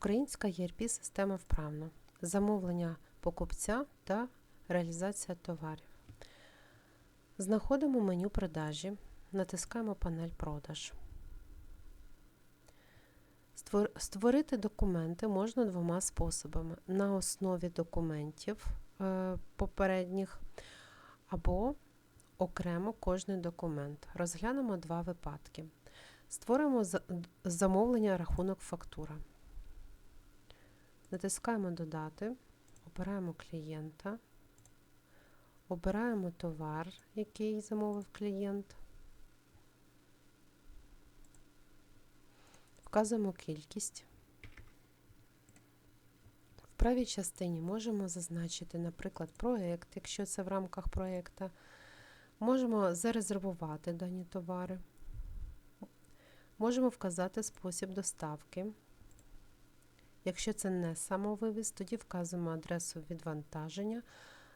Українська ERP система вправно. Замовлення покупця та реалізація товарів. Знаходимо меню продажі, натискаємо панель продаж. Створити документи можна двома способами: на основі документів е, попередніх або окремо кожний документ. Розглянемо два випадки. Створимо замовлення рахунок фактура. Натискаємо Додати, обираємо клієнта, обираємо товар, який замовив клієнт. Вказуємо кількість. В правій частині можемо зазначити, наприклад, проєкт, якщо це в рамках проєкта. Можемо зарезервувати дані товари. Можемо вказати спосіб доставки. Якщо це не самовивіз, тоді вказуємо адресу відвантаження,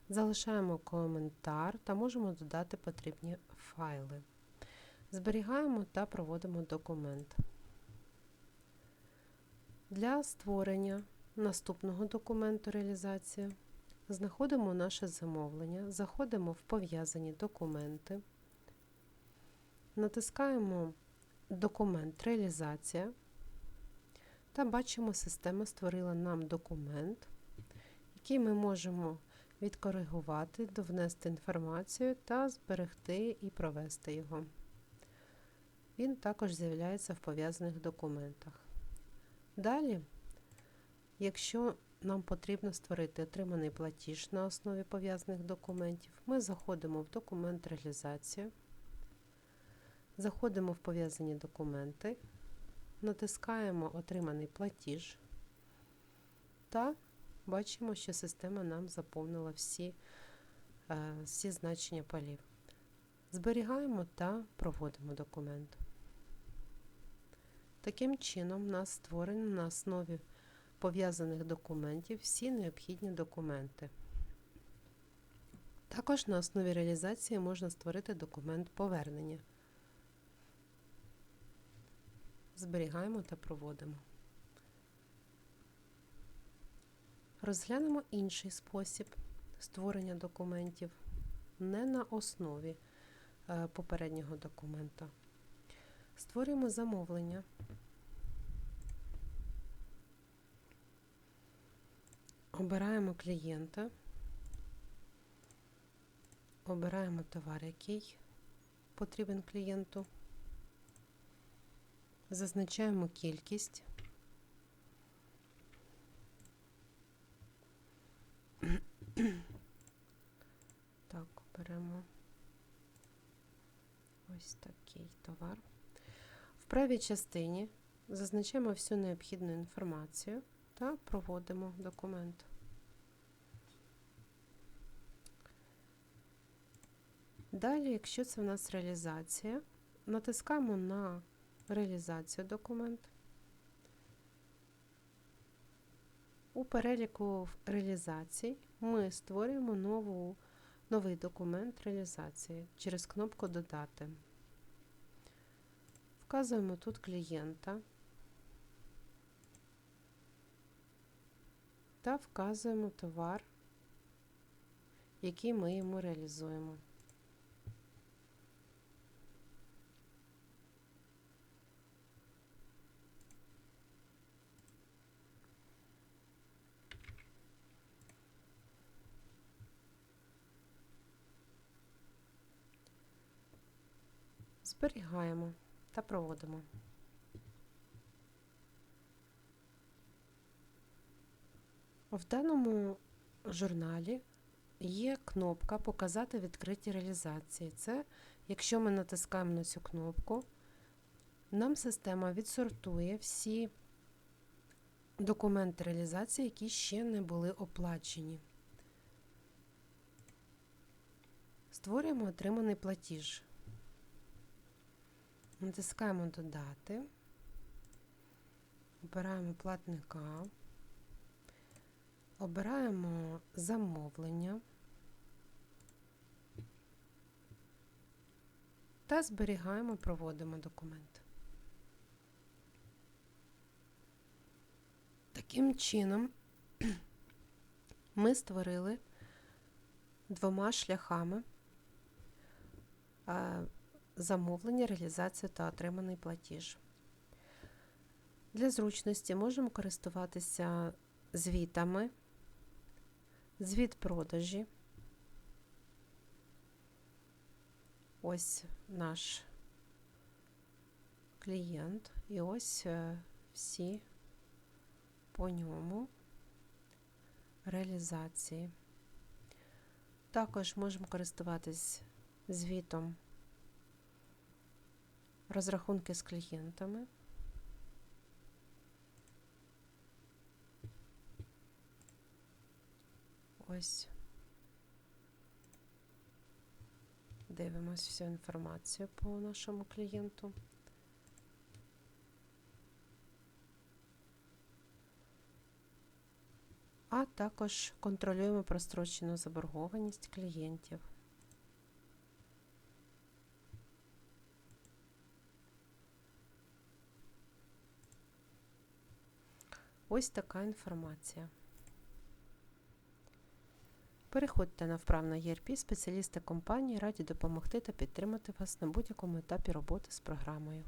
залишаємо коментар та можемо додати потрібні файли. Зберігаємо та проводимо документ. Для створення наступного документу реалізації знаходимо наше замовлення, заходимо в пов'язані документи, натискаємо документ реалізація та бачимо, система створила нам документ, який ми можемо відкоригувати, довнести інформацію та зберегти і провести його. Він також з'являється в пов'язаних документах. Далі, якщо нам потрібно створити отриманий платіж на основі пов'язаних документів, ми заходимо в документ реалізацію, заходимо в пов'язані документи, натискаємо Отриманий платіж та бачимо, що система нам заповнила всі, е, всі значення полів. Зберігаємо та проводимо документ. Таким чином, у нас створено на основі пов'язаних документів всі необхідні документи. Також на основі реалізації можна створити документ повернення. Зберігаємо та проводимо. Розглянемо інший спосіб створення документів не на основі е, попереднього документа. Створюємо замовлення. Обираємо клієнта, обираємо товар, який потрібен клієнту, зазначаємо кількість. Так, беремо ось такий товар. В правій частині зазначаємо всю необхідну інформацію та проводимо документ. Далі, якщо це в нас реалізація, натискаємо на реалізацію документ. У переліку реалізацій ми створюємо нову, новий документ реалізації через кнопку Додати. Вказуємо тут клієнта та вказуємо товар, який ми йому реалізуємо. Зберігаємо та проводимо. В даному журналі є кнопка Показати відкриті реалізації. Це, якщо ми натискаємо на цю кнопку, нам система відсортує всі документи реалізації, які ще не були оплачені. Створюємо отриманий платіж. Натискаємо Додати, обираємо платника, обираємо замовлення та зберігаємо, проводимо документ. Таким чином, ми створили двома шляхами е, замовлення, реалізацію та отриманий платіж. Для зручності можемо користуватися звітами, звіт продажі. Ось наш клієнт, і ось е, всі по ньому реалізації. Також можемо користуватись звітом розрахунки з клієнтами. Ось дивимось всю інформацію по нашому клієнту. А також контролюємо прострочену заборгованість клієнтів. Ось така інформація. Переходьте на вправно ERP, спеціалісти компанії раді допомогти та підтримати вас на будь-якому етапі роботи з програмою.